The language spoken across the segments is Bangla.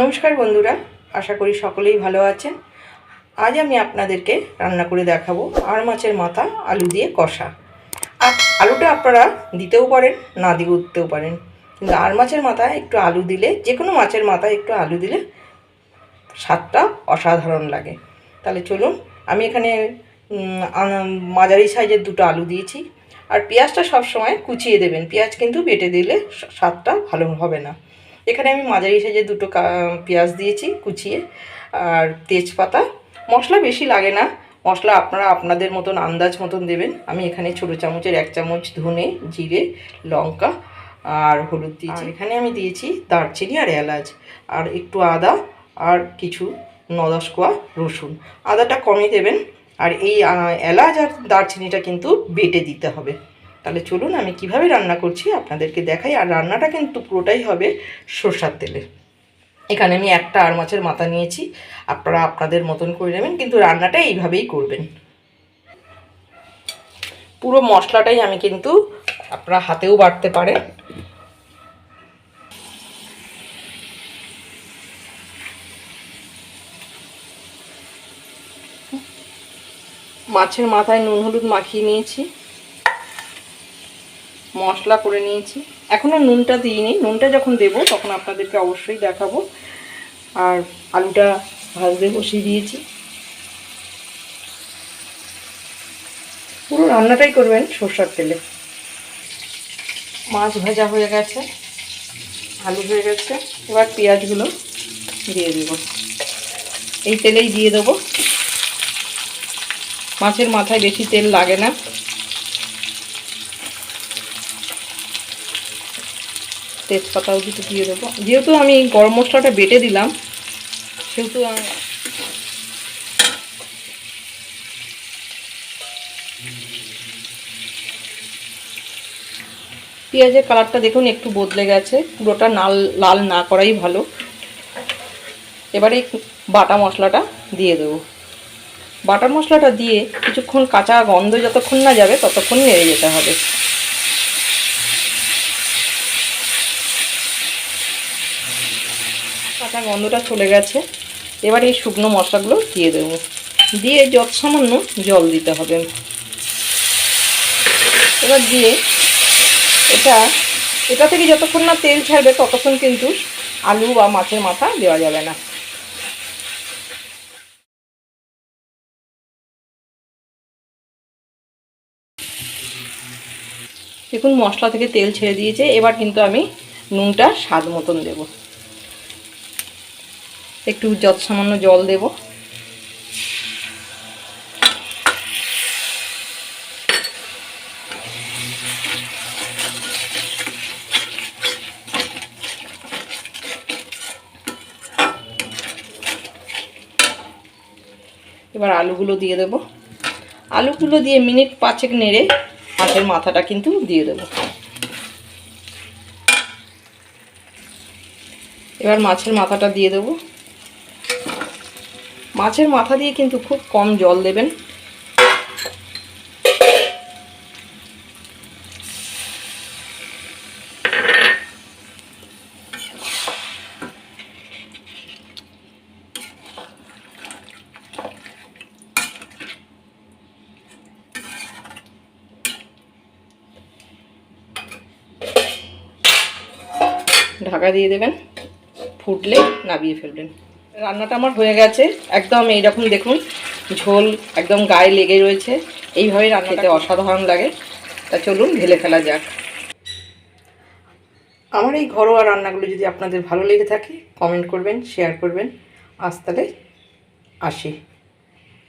নমস্কার বন্ধুরা, আশা করি সকলেই ভালো আছেন। আজ আমি আপনাদেরকে রান্না করে দেখাবো আর মাছের মাথা, আলু দিয়ে কষা। আর আলুটা আপনারা দিতেও পারেন, না দিয়ে উঠতেও পারেন। কিন্তু আর মাছের মাথায় একটু আলু দিলে যে কোনো মাছের মাথায় একটু আলু দিলে স্বাদটা অসাধারণ লাগে। তাহলে চলুন, আমি এখানে মাঝারি সাইজের দুটো আলু দিয়েছি। আর পেঁয়াজটা সবসময় কুচিয়ে দেবেন। পেঁয়াজ কিন্তু বেটে দিলে স্বাদটা ভালো হবে না। এখানে আমি মাঝারি সাইজের দুটো পেঁয়াজ দিয়েছি কুচিয়ে আর তেজপাতা। মশলা বেশি লাগে না। মশলা আপনারা আপনাদের মতন আন্দাজ মতন দেবেন। আমি এখানে ছোটো চামচের এক চামচ ধনে জিরে লঙ্কা আর হলুদ দিয়েছি। এখানে আমি দিয়েছি দারচিনি আর এলাচ। আর একটু আদা আর কিছু নদশ কোয়া রসুন। আদাটা কমই দেবেন। আর এই এলাচ আর দারচিনিটা কিন্তু বেটে দিতে হবে। তাহলে চলুন আমি কীভাবে রান্না করছি আপনাদেরকে দেখাই। আর রান্নাটা কিন্তু পুরোটাই হবে সর্ষার তেলে। এখানে আমি একটা আর মাছের মাথা নিয়েছি। আপনারা আপনাদের মতন করে নেবেন, কিন্তু রান্নাটা এইভাবেই করবেন। পুরো মশলাটাই আমি কিন্তু আপনারা হাতেও বাটতে পারেন। মাছের মাথায় নুন, হলুদ মাখিয়ে নিয়েছি। মশলা করে নিয়েছি। এখনও নুনটা দিইনি। নুনটা যখন দেবো, তখন আপনাদেরকে অবশ্যই দেখাবো। আর আলুটা ভাজতে বসিয়ে দিয়েছি। পুরো রান্নাটাই করবেন সর্ষার তেলে। মাছ ভাজা হয়ে গেছে। আলু হয়ে গেছে। এবার পেঁয়াজগুলো দিয়ে দেব। এই তেলেই দিয়ে দেবো। মাছের মাথায় বেশি তেল লাগে না। তেজপাতাও কিছু দিয়ে দেবো। যেহেতু আমি গরম মশলাটা বেটে দিলাম, সেহেতু পেঁয়াজের কালারটা দেখুন, একটু বদলে গেছে। পুরোটা লাল লাল না করাই ভালো। এবারে বাটা মশলাটা দিয়ে দেবো। বাটা মশলাটা দিয়ে কিছুক্ষণ কাঁচা গন্ধ যতক্ষণ না যাবে, ততক্ষণ নেড়ে যেতে হবে। কাঁচা গন্ধটা চলে গেছে। এবার এই শুকনো মশলাগুলো দিয়ে দেবো। দিয়ে যত সামান্য জল দিতে হবে। এবার দিয়ে এটা এটা থেকে যতক্ষণ না তেল ছাড়বে ততক্ষণ কিন্তু আলু বা মাছের মাথা দেওয়া যাবে না। দেখুন মশলা থেকে তেল ছেড়ে দিয়েছে। এবার কিন্তু আমি নুনটা স্বাদ মতন দেব। একটু যত সামান্য জল দেব। এবার আলুগুলো দিয়ে দেব। আলুগুলো দিয়ে মিনিট পাঁচেক নেড়ে মাছের মাথাটা কিন্তু দিয়ে দেবো। এবার মাছের মাথাটা দিয়ে দেবো। মাছের মাথা দিয়ে কিন্তু খুব কম জল দেবেন। ঢাকা দিয়ে দেবেন ফুটলে নাবিয়ে ফেলবেন। রান্নাটা আমার হয়ে গেছে। একদম এইরকম দেখুন ঝোল একদম গায়ে লেগে রয়েছে। এইভাবে রান্নাতে অসাধারণ লাগে। তা চলুন ঢেলে ফেলা যাক। আমার এই ঘরোয়া রান্নাগুলো যদি আপনাদের ভালো লেগে থাকে কমেন্ট করবেন শেয়ার করবেন। আজ তাহলে আসি।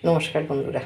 নমস্কার বন্ধুরা।